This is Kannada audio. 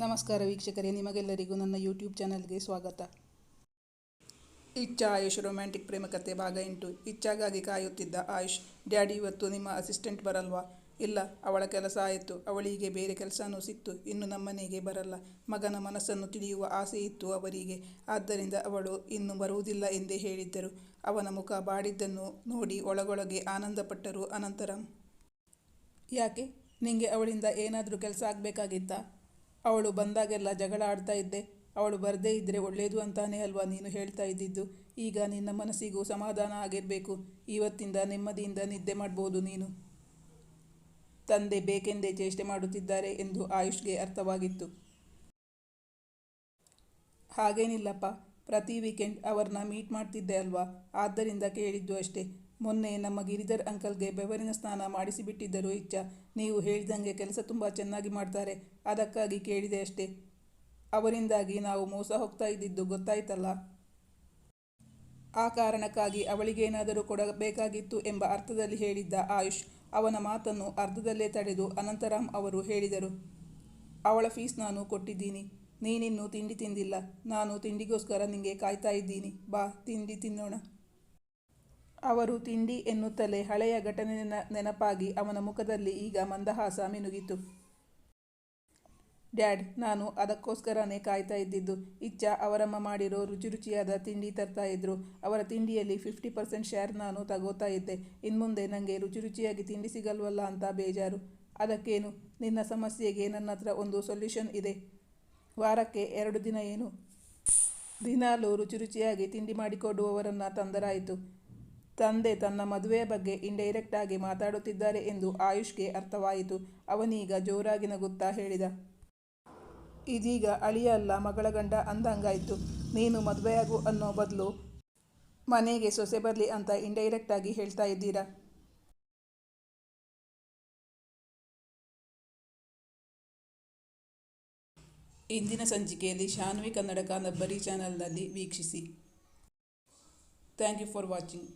ನಮಸ್ಕಾರ ವೀಕ್ಷಕರೇ, ನಿಮಗೆಲ್ಲರಿಗೂ ನನ್ನ ಯೂಟ್ಯೂಬ್ ಚಾನಲ್ಗೆ ಸ್ವಾಗತ. ಇಚ್ಛಾ ಆಯುಷ್ ರೊಮ್ಯಾಂಟಿಕ್ ಪ್ರೇಮ ಕಥೆ ಭಾಗ ಎಂಟು. ಇಚ್ಛಾಗಾಗಿ ಕಾಯುತ್ತಿದ್ದ ಆಯುಷ್, ಡ್ಯಾಡಿ, ಇವತ್ತು ನಿಮ್ಮ ಅಸಿಸ್ಟೆಂಟ್ ಬರಲ್ವಾ? ಇಲ್ಲ, ಅವಳ ಕೆಲಸ ಆಯಿತು. ಅವಳಿಗೆ ಬೇರೆ ಕೆಲಸನೂ ಸಿಕ್ತು. ಇನ್ನು ನಮ್ಮನೆಗೆ ಬರಲ್ಲ. ಮಗನ ಮನಸ್ಸನ್ನು ತಿಳಿಯುವ ಆಸೆ ಇತ್ತು ಅವರಿಗೆ. ಆದ್ದರಿಂದ ಅವಳು ಇನ್ನು ಬರುವುದಿಲ್ಲ ಎಂದೇ ಹೇಳಿದ್ದರು. ಅವನ ಮುಖ ಬಾಡಿದ್ದನ್ನು ನೋಡಿ ಒಳಗೊಳಗೆ ಆನಂದಪಟ್ಟರು ಅನಂತರಂ. ಯಾಕೆ? ನಿಂಗೆ ಅವಳಿಂದ ಏನಾದರೂ ಕೆಲಸ ಆಗಬೇಕಾಗಿತ್ತಾ? ಅವಳು ಬಂದಾಗೆಲ್ಲ ಜಗಳ ಆಡ್ತಾ ಇದ್ದೆ. ಅವಳು ಬರದೇ ಇದ್ದರೆ ಒಳ್ಳೆಯದು ಅಂತಾನೆ ಅಲ್ವಾ ನೀನು ಹೇಳ್ತಾ ಇದ್ದಿದ್ದು? ಈಗ ನಿನ್ನ ಮನಸ್ಸಿಗೂ ಸಮಾಧಾನ ಆಗಿರಬೇಕು. ಇವತ್ತಿಂದ ನೆಮ್ಮದಿಯಿಂದ ನಿದ್ದೆ ಮಾಡ್ಬೋದು ನೀನು. ತಂದೆ ಬೇಕೆಂದೇ ಚೇಷ್ಟೆ ಮಾಡುತ್ತಿದ್ದಾರೆ ಎಂದು ಆಯುಷ್ಗೆ ಅರ್ಥವಾಗಿತ್ತು. ಹಾಗೇನಿಲ್ಲಪ್ಪ, ಪ್ರತಿ ವೀಕೆಂಡ್ ಅವ್ರನ್ನ ಮೀಟ್ ಮಾಡ್ತಿದ್ದೆ ಅಲ್ವಾ? ಆದ್ದರಿಂದ ಕೇಳಿದ್ದು ಅಷ್ಟೇ. ಮೊನ್ನೆ ನಮ್ಮ ಗಿರಿಧರ್ ಅಂಕಲ್ಗೆ ಬೆವರಿನ ಸ್ನಾನ ಮಾಡಿಸಿಬಿಟ್ಟಿದ್ದರು ಇಚ್ಛ. ನೀವು ಹೇಳಿದಂಗೆ ಕೆಲಸ ತುಂಬ ಚೆನ್ನಾಗಿ ಮಾಡ್ತಾರೆ. ಅದಕ್ಕಾಗಿ ಕೇಳಿದೆ ಅಷ್ಟೇ. ಅವರಿಂದಾಗಿ ನಾವು ಮೋಸ ಹೋಗ್ತಾ ಇದ್ದಿದ್ದು ಗೊತ್ತಾಯ್ತಲ್ಲ? ಆ ಕಾರಣಕ್ಕಾಗಿ ಅವಳಿಗೇನಾದರೂ ಕೊಡಬೇಕಾಗಿತ್ತು ಎಂಬ ಅರ್ಥದಲ್ಲಿ ಹೇಳಿದ್ದ ಆಯುಷ್ ಅವನ ಮಾತನ್ನು ಅರ್ಧದಲ್ಲೇ ತಡೆದು ಅನಂತರಾಮ್ ಅವರು ಹೇಳಿದರು. ಅವಳ ಫೀಸ್ ನಾನು ಕೊಟ್ಟಿದ್ದೀನಿ. ನೀನಿನ್ನೂ ತಿಂಡಿ ತಿಂದಿಲ್ಲ. ನಾನು ತಿಂಡಿಗೋಸ್ಕರ ನಿಂಗೆ ಕಾಯ್ತಾ ಇದ್ದೀನಿ. ಬಾ, ತಿಂಡಿ ತಿನ್ನೋಣ. ಅವರು ತಿಂಡಿ ಎನ್ನುತ್ತಲೇ ಹಳೆಯ ಘಟನೆ ನೆನಪಾಗಿ ಅವನ ಮುಖದಲ್ಲಿ ಈಗ ಮಂದಹಾಸ ಮಿನುಗಿತು ಡ್ಯಾಡ್, ನಾನು ಅದಕ್ಕೋಸ್ಕರನೇ ಕಾಯ್ತಾ ಇದ್ದಿದ್ದು. ಇಚ್ಛ, ಅವರಮ್ಮ ಮಾಡಿರೋ ರುಚಿ ರುಚಿಯಾದ ತಿಂಡಿ ತರ್ತಾ ಇದ್ರು. ಅವರ ತಿಂಡಿಯಲ್ಲಿ ಫಿಫ್ಟಿ ಪರ್ಸೆಂಟ್ ಶೇರ್ ನಾನು ತಗೋತಾ ಇದ್ದೆ. ಇನ್ಮುಂದೆ ನನಗೆ ರುಚಿ ರುಚಿಯಾಗಿ ತಿಂಡಿ ಸಿಗಲ್ವಲ್ಲ ಅಂತ ಬೇಜಾರು. ಅದಕ್ಕೇನು? ನಿನ್ನ ಸಮಸ್ಯೆಗೆ ನನ್ನ ಹತ್ರ ಒಂದು ಸೊಲ್ಯೂಷನ್ ಇದೆ. ವಾರಕ್ಕೆ ಎರಡು ದಿನ ಏನು? ದಿನಾಲೂ ರುಚಿ ರುಚಿಯಾಗಿ ತಿಂಡಿ ಮಾಡಿಕೊಡುವವರನ್ನು ತಂದರಾಯಿತು. ತಂದೆ ತನ್ನ ಮದುವೆಯ ಬಗ್ಗೆ ಇಂಡೈರೆಕ್ಟ್ ಆಗಿ ಮಾತಾಡುತ್ತಿದ್ದಾರೆ ಎಂದು ಆಯುಷ್ಗೆ ಅರ್ಥವಾಯಿತು. ಅವನೀಗ ಜೋರಾಗಿ ನಗುತ್ತಾ ಹೇಳಿದ, ಇದೀಗ ಅಳಿಯ ಅಲ್ಲ, ಮಗಳ ಗಂಡ ಅಂದಂಗಾಯಿತು. ನೀನು ಮದುವೆಯಾಗು ಅನ್ನೋ ಬದಲು ಮನೆಗೆ ಸೊಸೆ ಬರಲಿ ಅಂತ ಇಂಡೈರೆಕ್ಟ್ ಆಗಿ ಹೇಳ್ತಾ ಇದ್ದೀರಾ? ಇಂದಿನ ಸಂಚಿಕೆಯಲ್ಲಿ ಶಾನ್ವಿ ಕನ್ನಡ ಕಾದಂಬರಿ ಚಾನಲ್ನಲ್ಲಿ ವೀಕ್ಷಿಸಿ. Thank you for watching